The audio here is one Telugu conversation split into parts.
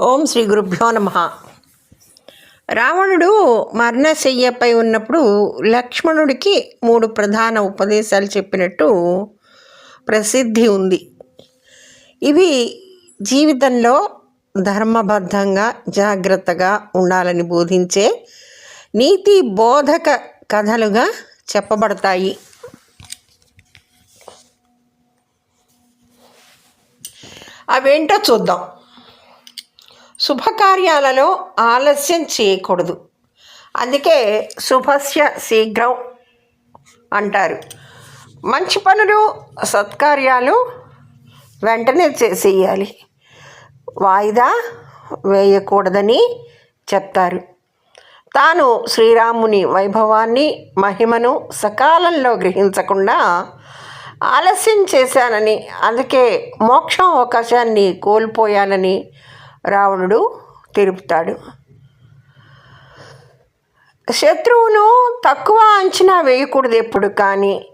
ఓం శ్రీ గురుభ్యో నమ. రావణుడు మరణశయ్యపై ఉన్నప్పుడు లక్ష్మణుడికి మూడు ప్రధాన ఉపదేశాలు చెప్పినట్టు ప్రసిద్ధి ఉంది. ఇవి జీవితంలో ధర్మబద్ధంగా జాగ్రత్తగా ఉండాలని బోధించే నీతి బోధక కథలుగా చెప్పబడతాయి. అవేంటో చూద్దాం. శుభకార్యాలలో ఆలస్యం చేయకూడదు. అందుకే శుభస్య శీఘ్రం అంటారు. మంచి పనులు సత్కార్యాలు వెంటనే చేసేయాలి వాయిదా వేయకూడదని చెప్తారు. తాను శ్రీరాముని వైభవాన్ని మహిమను సకాలంలో గ్రహించకుండా ఆలస్యం చేశానని అందుకే మోక్షం అవకాశాన్ని కోల్పోయానని రావణుడు తిరుపుతాడు. శత్రువును తక్కువ అంచనా వేయకూడదు ఎప్పుడు కానీ.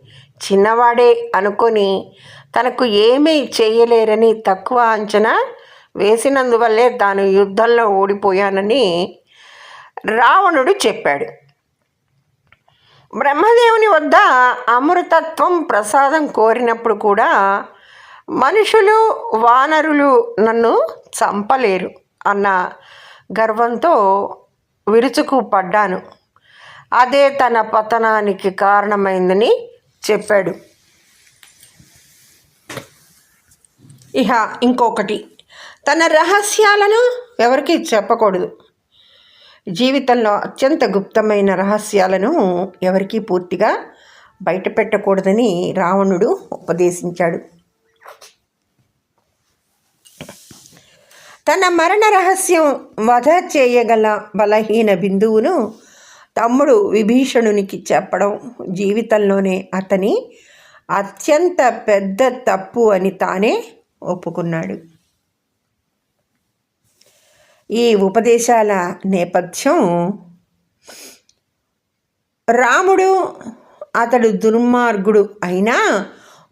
చిన్నవాడే అనుకొని తనకు ఏమీ చేయలేరని తక్కువ అంచనా వేసినందువల్లే తాను యుద్ధంలో ఓడిపోయానని రావణుడు చెప్పాడు. బ్రహ్మదేవుని వద్ద అమృతత్వం ప్రసాదం కోరినప్పుడు కూడా మనుషులు వానరులు నన్ను చంపలేరు అన్న గర్వంతో విరుచుకు పడ్డాను. అదే తన పతనానికి కారణమైందని చెప్పాడు. ఇహ ఇంకొకటి. తన రహస్యాలను ఎవరికి చెప్పకూడదు. జీవితంలో అత్యంత గుప్తమైన రహస్యాలను ఎవరికీ పూర్తిగా బయట పెట్టకూడదని రావణుడు ఉపదేశించాడు. తన మరణ రహస్యం వధ చేయగల బలహీన బిందువును తమ్ముడు విభీషణునికి చెప్పడం జీవితంలోనే అతని అత్యంత పెద్ద తప్పు అని తానే ఒప్పుకున్నాడు. ఈ ఉపదేశాల నేపథ్యం రాముడు అతడు దుర్మార్గుడు అయినా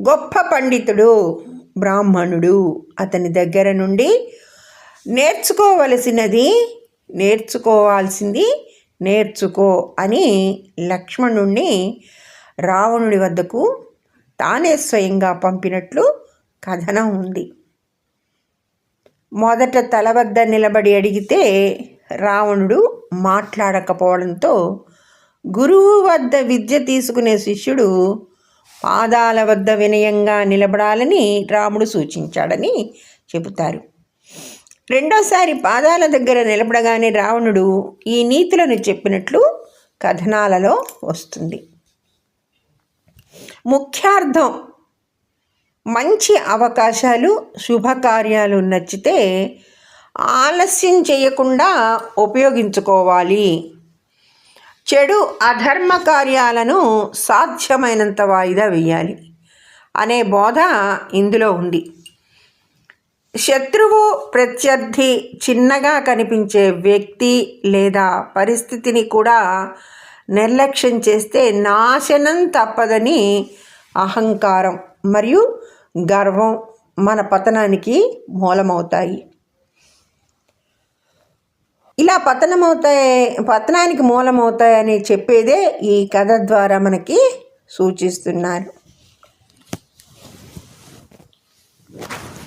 గొప్ప పండితుడు బ్రాహ్మణుడు. అతని దగ్గర నుండి నేర్చుకోవలసినది నేర్చుకోవాల్సింది నేర్చుకో అని లక్ష్మణుణ్ణి రావణుడి వద్దకు తానే స్వయంగా పంపినట్లు కథనం ఉంది. మొదట తల వద్ద నిలబడి అడిగితే రావణుడు మాట్లాడకపోవడంతో గురువు వద్ద విద్య తీసుకునే శిష్యుడు పాదాల వద్ద వినయంగా నిలబడాలని రాముడు సూచించాడని చెబుతారు. రెండోసారి పాదాల దగ్గర నిలబడగానే రావణుడు ఈ నీతులను చెప్పినట్లు కథనాలలో వస్తుంది. ముఖ్యార్థం మంచి అవకాశాలు శుభకార్యాలు నచ్చితే ఆలస్యం చేయకుండా ఉపయోగించుకోవాలి. చెడు అధర్మ కార్యాలను సాధ్యమైనంత వాయిదా వేయాలి. అనే బోధ ఇందులో ఉంది. శత్రువు ప్రత్యర్థి చిన్నగా కనిపించే వ్యక్తి లేదా పరిస్థితిని కూడా నిర్లక్ష్యం చేస్తే నాశనం తప్పదని అహంకారం మరియు గర్వం మన పతనానికి మూలమవుతాయి. ఇలా పతనమవుతాయి పతనానికి మూలమవుతాయని చెప్పేదే ఈ కథ ద్వారా మనకి సూచిస్తున్నారు.